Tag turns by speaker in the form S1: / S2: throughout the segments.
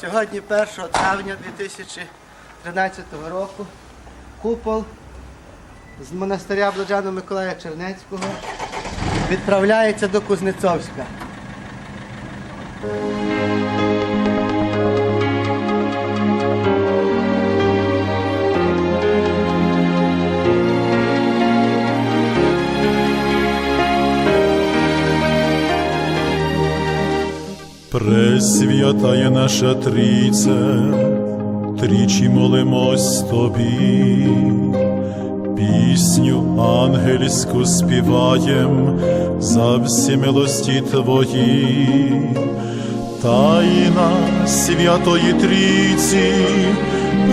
S1: Сьогодні 1 травня 2013 року купол з монастиря Блаженого Миколая Чернецького відправляється до Кузнецовська.
S2: Пресвятая наша Трійце, тричі молимось Тобі, пісню ангельську співаєм за всі милості Твої, тайна святої Трійці,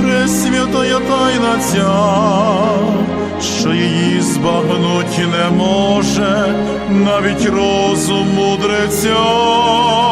S2: пресвятая тайна ця, що її збагнуть не може навіть розум мудреця.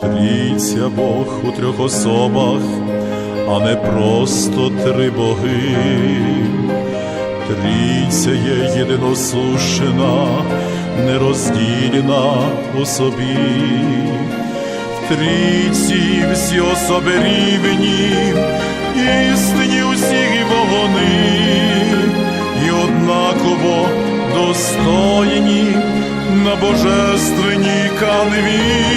S2: Трійця Бог у трьох особах, а не просто три боги. Трійця є єдиносушна, нероздільна у собі. В трійці всі особи рівні, істині усі вогони, і однаково достойні на божественній канві.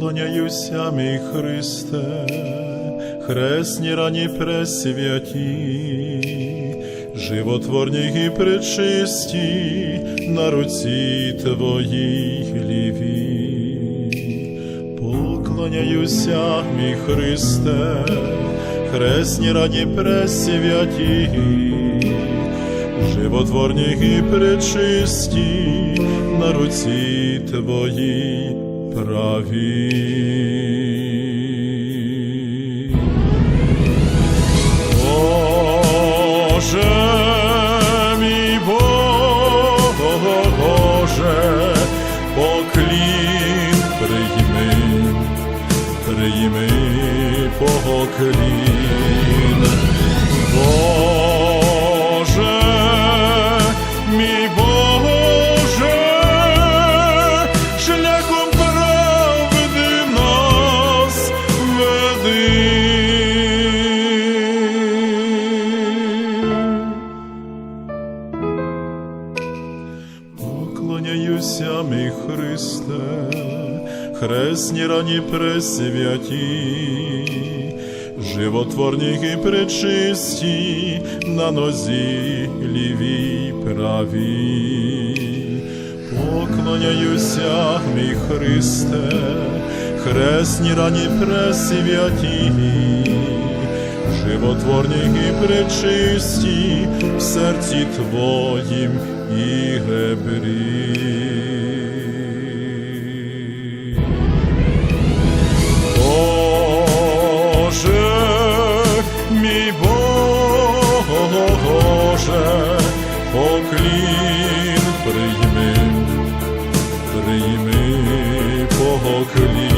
S2: Поклоняюся, мій Христе, хресні рані пресвяті, животворні і пречисті на руці Твоїй лівій. Поклоняюся, мій Христе, хресні рані пресвяті, животворні і пречисті на руці Твоїй праві. Боже мій Боже, поклін прийми, прийми поклін. Христе, хресні рані пресвяті, животворні і пречисті, на нозі лівій правій. Поклоняюся, мій Христе, хресні рані пресвяті, животворні і пречисті в серці Твоїм і ребрі. Прийми, прийми поклін.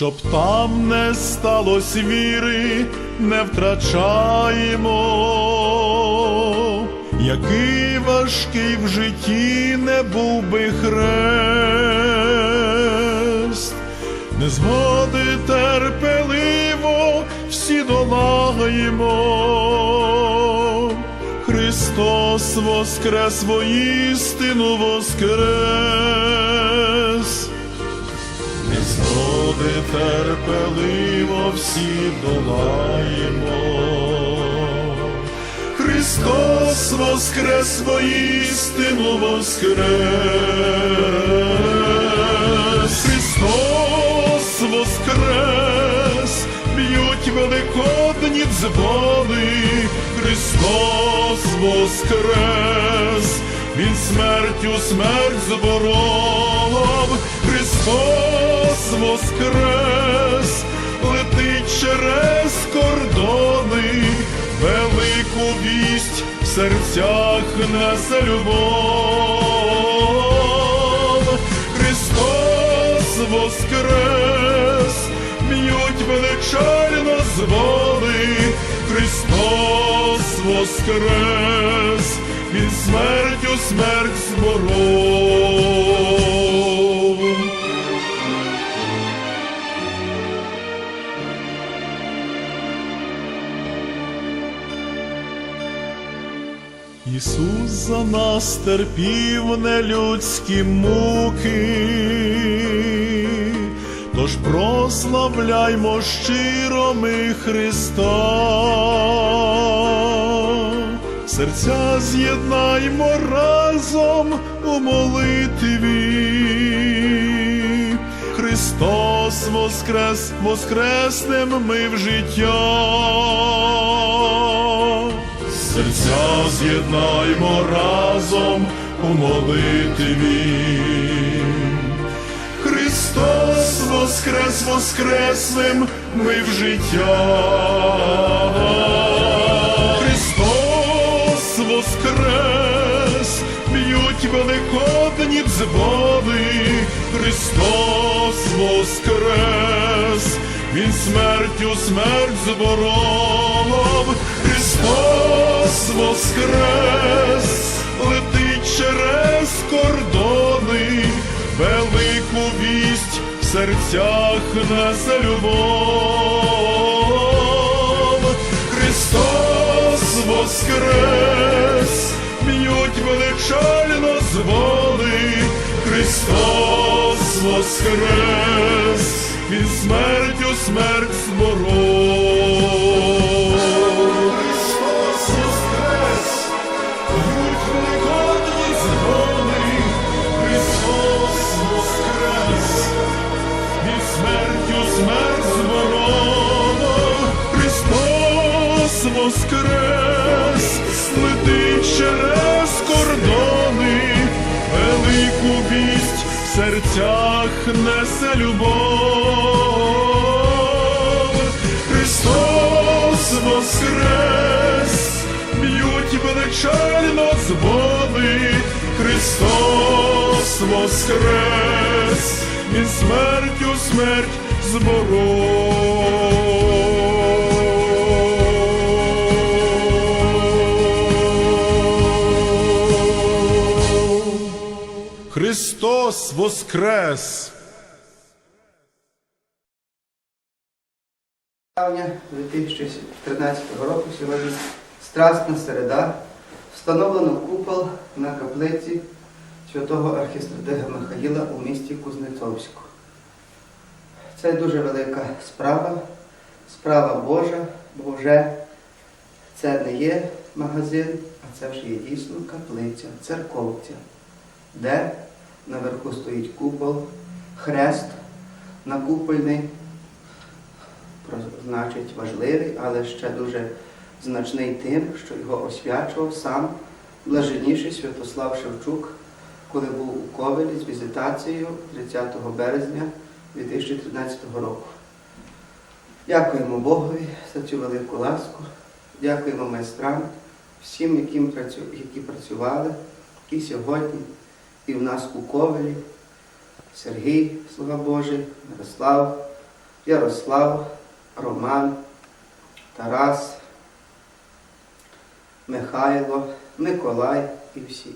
S2: Щоб там не сталося віри, не втрачаємо, який важкий в житті не був би хрест, незгоди терпеливо всі долаємо. Христос воскрес воістину воскрес. Незгоди терпеливо всі долаємо. Христос воскрес воістину воскрес. Христос воскрес, б'ють великодні дзвони. Христос воскрес, Він смертю смерть зборов. Христос воскрес, летить через кордони, велику вість в серцях несе любов. Христос воскрес, б'ють величально звони, Христос воскрес, Він смертю смерть зборов. Ісус за нас терпів нелюдські муки, тож прославляймо щиро ми Христа, серця з'єднаймо разом у молитві. Христос воскрес, воскреснем ми в життя. Серця з'єднаймо разом у молитві. Христос воскрес, воскреснем ми в життя. Христос воскрес, б'ють великодні дзвони. Христос воскрес, Він смертю смерть зборов. Христос воскрес, летить через кордони, велику вість в серцях несе любов. Христос воскрес, б'ють величально звони, Христос воскрес, Він смертю смерть зборов. Летить через кордони, велику вість в серцях несе любов. Христос воскрес, б'ють величально дзвони, Христос воскрес, Він смертю смерть зборов. Христос воскрес!
S1: травня 2013 року сьогодні Страсна середа. Встановлено купол на каплиці святого архістратига Михаїла у місті Кузнецовську. Це дуже велика справа, справа Божа, бо вже це не є магазин, а це вже є дійсно каплиця, церковця, де наверху стоїть купол, хрест накупольний значить важливий, але ще дуже значний тим, що його освячував сам блаженніший Святослав Шевчук, коли був у Ковелі з візитацією 30 березня 2013 року. Дякуємо Богові за цю велику ласку, дякуємо майстрам, всім, які працювали, і сьогодні, і в нас у Ковелі, Сергій, слава Божий, Мирослав, Ярослав, Роман, Тарас, Михайло, Миколай і всі.